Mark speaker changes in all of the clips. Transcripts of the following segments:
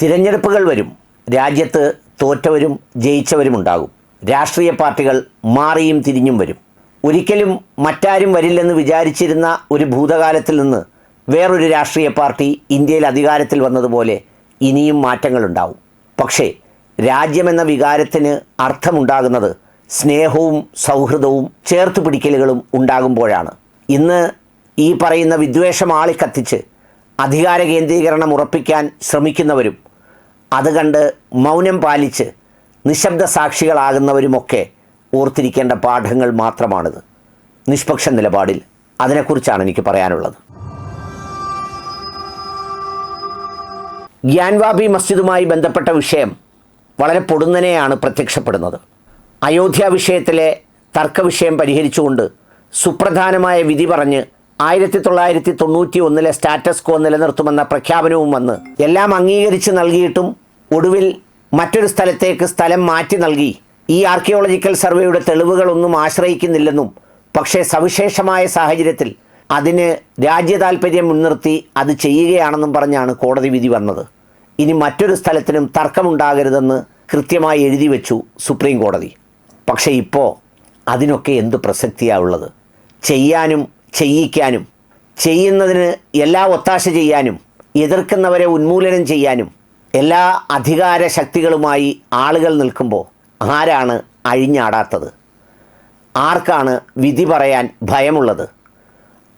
Speaker 1: തിരഞ്ഞെടുപ്പുകൾ വരും രാജ്യത്ത് തോറ്റവരും ജയിച്ചവരും ഉണ്ടാകും. രാഷ്ട്രീയ പാർട്ടികൾ മാറിയും തിരിഞ്ഞും വരും. ഒരിക്കലും മറ്റാരും വരില്ലെന്ന് വിചാരിച്ചിരുന്ന ഒരു ഭൂതകാലത്തിൽ നിന്ന് വേറൊരു രാഷ്ട്രീയ പാർട്ടി ഇന്ത്യയിൽ അധികാരത്തിൽ വന്നതുപോലെ ഇനിയും മാറ്റങ്ങളുണ്ടാവും. പക്ഷേ രാജ്യമെന്ന വികാരത്തിന് അർത്ഥമുണ്ടാകുന്നത് സ്നേഹവും സൗഹൃദവും ചേർത്ത് പിടിക്കലുകളും ഉണ്ടാകുമ്പോഴാണ്. ഇന്ന് ഈ പറയുന്ന വിദ്വേഷം ആളിക്കത്തിച്ച് അധികാര കേന്ദ്രീകരണം ഉറപ്പിക്കാൻ ശ്രമിക്കുന്നവരും അത് കണ്ട് മൗനം പാലിച്ച് നിശബ്ദ സാക്ഷികളാകുന്നവരുമൊക്കെ ഓർത്തിരിക്കേണ്ട പാഠങ്ങൾ മാത്രമാണിത്. നിഷ്പക്ഷ നിലപാടിൽ അതിനെക്കുറിച്ചാണ് എനിക്ക് പറയാനുള്ളത്. ഗ്യാൻവാബി മസ്ജിദുമായി ബന്ധപ്പെട്ട വിഷയം വളരെ പൊടുന്നനെയാണ് പ്രത്യക്ഷപ്പെടുന്നത്. അയോധ്യ വിഷയത്തിലെ തർക്കവിഷയം പരിഹരിച്ചുകൊണ്ട് സുപ്രധാനമായ വിധി പറഞ്ഞ് ആയിരത്തി തൊള്ളായിരത്തി തൊണ്ണൂറ്റി ഒന്നിലെ സ്റ്റാറ്റസ് കോ നിലനിർത്തുമെന്ന പ്രഖ്യാപനവും വന്ന് എല്ലാം അംഗീകരിച്ച് നൽകിയിട്ടും ഒടുവിൽ മറ്റൊരു സ്ഥലത്തേക്ക് സ്ഥലം മാറ്റി നൽകി. ഈ ആർക്കിയോളജിക്കൽ സർവേയുടെ തെളിവുകളൊന്നും ആശ്രയിക്കുന്നില്ലെന്നും പക്ഷേ സവിശേഷമായ സാഹചര്യത്തിൽ അതിന് രാജ്യ മുൻനിർത്തി അത് ചെയ്യുകയാണെന്നും പറഞ്ഞാണ് കോടതി വിധി വന്നത്. ഇനി മറ്റൊരു സ്ഥലത്തിനും തർക്കമുണ്ടാകരുതെന്ന് കൃത്യമായി എഴുതി വെച്ചു സുപ്രീം കോടതി. പക്ഷേ ഇപ്പോൾ അതിനൊക്കെ എന്ത് പ്രസക്തിയാവുള്ളത് ചെയ്യാനും ചെയ്യിക്കാനും ചെയ്യുന്നതിന് എല്ലാ ഒത്താശ ചെയ്യാനും എതിർക്കുന്നവരെ ഉന്മൂലനം ചെയ്യാനും എല്ലാ അധികാര ശക്തികളുമായി ആളുകൾ നിൽക്കുമ്പോൾ ആരാണ് അഴിഞ്ഞാടാത്തത്? ആർക്കാണ് വിധി പറയാൻ ഭയമുള്ളത്?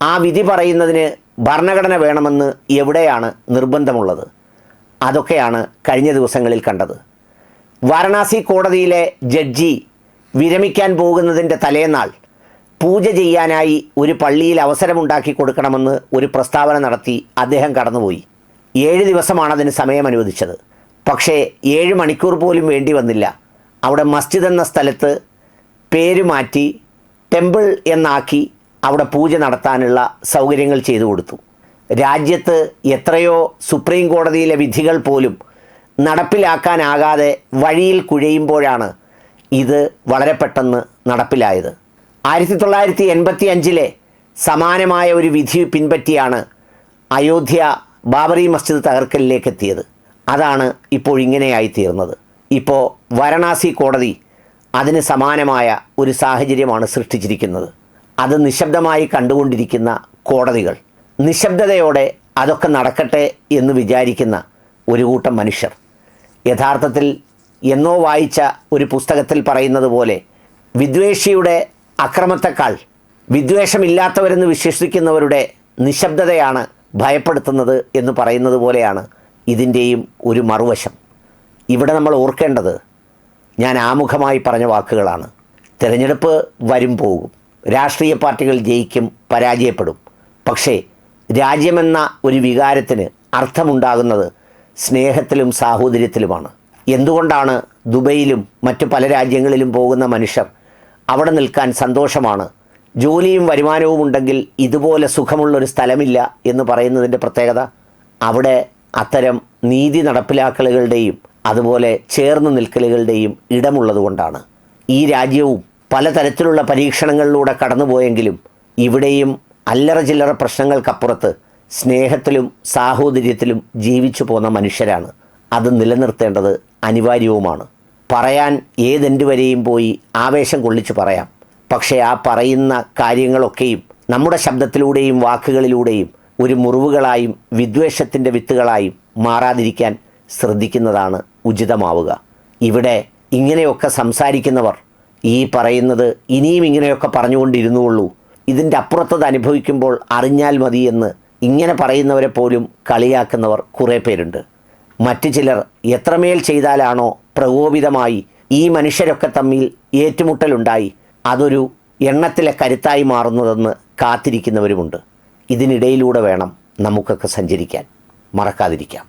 Speaker 1: ആ വിധി പറയുന്നതിന് ഭരണഘടന വേണമെന്ന് എവിടെയാണ് നിർബന്ധമുള്ളത്? അതൊക്കെയാണ് കഴിഞ്ഞ ദിവസങ്ങളിൽ കണ്ടത്. വാരണാസി കോടതിയിലെ ജഡ്ജി വിരമിക്കാൻ പോകുന്നതിന്റെ തലേന്നാൾ പൂജ ചെയ്യാനായി ഒരു പള്ളിയിൽ അവസരമുണ്ടാക്കി കൊടുക്കണമെന്ന് ഒരു പ്രസ്താവന നടത്തി അദ്ദേഹം കടന്നുപോയി. ഏഴ് ദിവസമാണ് അതിന് സമയം അനുവദിച്ചത് പക്ഷേ ഏഴ് മണിക്കൂർ പോലും വേണ്ടി വന്നില്ല. അവിടെ മസ്ജിദ് എന്ന സ്ഥലത്ത് പേര് മാറ്റി ടെമ്പിൾ എന്നാക്കി അവിടെ പൂജ നടത്താനുള്ള സൗകര്യങ്ങൾ ചെയ്തു കൊടുത്തു. രാജ്യത്ത് എത്രയോ സുപ്രീം കോടതിയിലെ വിധികൾ പോലും നടപ്പിലാക്കാനാകാതെ വഴിയിൽ കുഴയുമ്പോഴാണ് ഇത് വളരെ പെട്ടെന്ന് നടപ്പിലായത്. ആയിരത്തി തൊള്ളായിരത്തി എൺപത്തി അഞ്ചിലെ സമാനമായ ഒരു വിധി പിൻപറ്റിയാണ് അയോധ്യ ബാബറി മസ്ജിദ് തകർക്കലിലേക്ക് എത്തിയത് അതാണ് ഇപ്പോൾ ഇങ്ങനെയായി തീർന്നത് ഇപ്പോൾ വാരണാസി കോടതി അതിന് സമാനമായ ഒരു സാഹചര്യമാണ് സൃഷ്ടിച്ചിരിക്കുന്നത്. അത് നിശബ്ദമായി കണ്ടുകൊണ്ടിരിക്കുന്ന കോടതികൾ. നിശബ്ദതയോടെ അതൊക്കെ നടക്കട്ടെ എന്ന് വിചാരിക്കുന്ന ഒരു കൂട്ടം മനുഷ്യർ. യഥാർത്ഥത്തിൽ എന്നോ വായിച്ച ഒരു പുസ്തകത്തിൽ പറയുന്നത് പോലെ വിദ്വേഷിയുടെ അക്രമത്തെക്കാൾ വിദ്വേഷമില്ലാത്തവരെന്ന് വിശ്വസിക്കുന്നവരുടെ നിശബ്ദതയാണ് ഭയപ്പെടുത്തുന്നത് എന്ന് പറയുന്നത് പോലെയാണ് ഇതിന്റെയും ഒരു മറുവശം. ഇവിടെ നമ്മൾ ഓർക്കേണ്ടത് ഞാൻ ആമുഖമായി പറഞ്ഞ വാക്കുകളാണ്. തിരഞ്ഞെടുപ്പ് വരും പോകും. രാഷ്ട്രീയ പാർട്ടികൾ ജയിക്കും പരാജയപ്പെടും. പക്ഷേ രാജ്യമെന്ന ഒരു വികാരത്തിന് അർത്ഥമുണ്ടാകുന്നത് സ്നേഹത്തിലും സാഹോദര്യത്തിലുമാണ്. എന്തുകൊണ്ടാണ് ദുബൈയിലും മറ്റു പല രാജ്യങ്ങളിലും പോകുന്ന മനുഷ്യർ അവിടെ നിൽക്കാൻ സന്തോഷമാണ് ജോലിയും വരുമാനവും ഉണ്ടെങ്കിൽ ഇതുപോലെ സുഖമുള്ളൊരു സ്ഥലമില്ല എന്ന് പറയുന്നതിന്റെ പ്രത്യേകത അവിടെ അത്തരം നീതി നടപ്പിലാക്കലുകളുടെയും അതുപോലെ ചേർന്ന് നിൽക്കലുകളുടെയും ഇടമുള്ളതുകൊണ്ടാണ് ഈ രാജ്യവും പലതരത്തിലുള്ള പരീക്ഷണങ്ങളിലൂടെ കടന്നുപോയെങ്കിലും ഇവിടെയും അല്ലറ ചില്ലറ പ്രശ്നങ്ങൾക്കപ്പുറത്ത് സ്നേഹത്തിലും സാഹോദര്യത്തിലും ജീവിച്ചു പോന്ന മനുഷ്യരാണ്. അത് നിലനിർത്തേണ്ടത് അനിവാര്യവുമാണ്. പറയാൻ ഏതെന്റെ വരെയും പോയി ആവേശം കൊള്ളിച്ചു പറയാം. പക്ഷേ ആ പറയുന്ന കാര്യങ്ങളൊക്കെയും നമ്മുടെ ശബ്ദത്തിലൂടെയും വാക്കുകളിലൂടെയും ഒരു മുറിവുകളായും വിദ്വേഷത്തിന്റെ വിത്തുകളായും മാറാതിരിക്കാൻ ശ്രദ്ധിക്കുന്നതാണ് ഉചിതമാവുക. ഇവിടെ ഇങ്ങനെയൊക്കെ സംസാരിക്കുന്നവർ ഈ പറയുന്നത് ഇനിയും ഇങ്ങനെയൊക്കെ പറഞ്ഞുകൊണ്ടിരുന്നുള്ളൂ. ഇതിന്റെ അപ്പുറത്തത് അനുഭവിക്കുമ്പോൾ അറിഞ്ഞാൽ മതി എന്ന് ഇങ്ങനെ പറയുന്നവരെ പോലും കളിയാക്കുന്നവർ കുറേ പേരുണ്ട്. മറ്റു ചിലർ എത്രമേൽ ചെയ്താലാണോ പ്രകോപിതമായി ഈ മനുഷ്യരൊക്കെ തമ്മിൽ ഏറ്റുമുട്ടലുണ്ടായി അതൊരു എണ്ണത്തിലെ കരുത്തായി മാറുന്നതെന്ന് കാത്തിരിക്കുന്നവരുമുണ്ട്. ഇതിനിടയിലൂടെ വേണം നമുക്കൊക്കെ സഞ്ചരിക്കാൻ. മറക്കാതിരിക്കാം.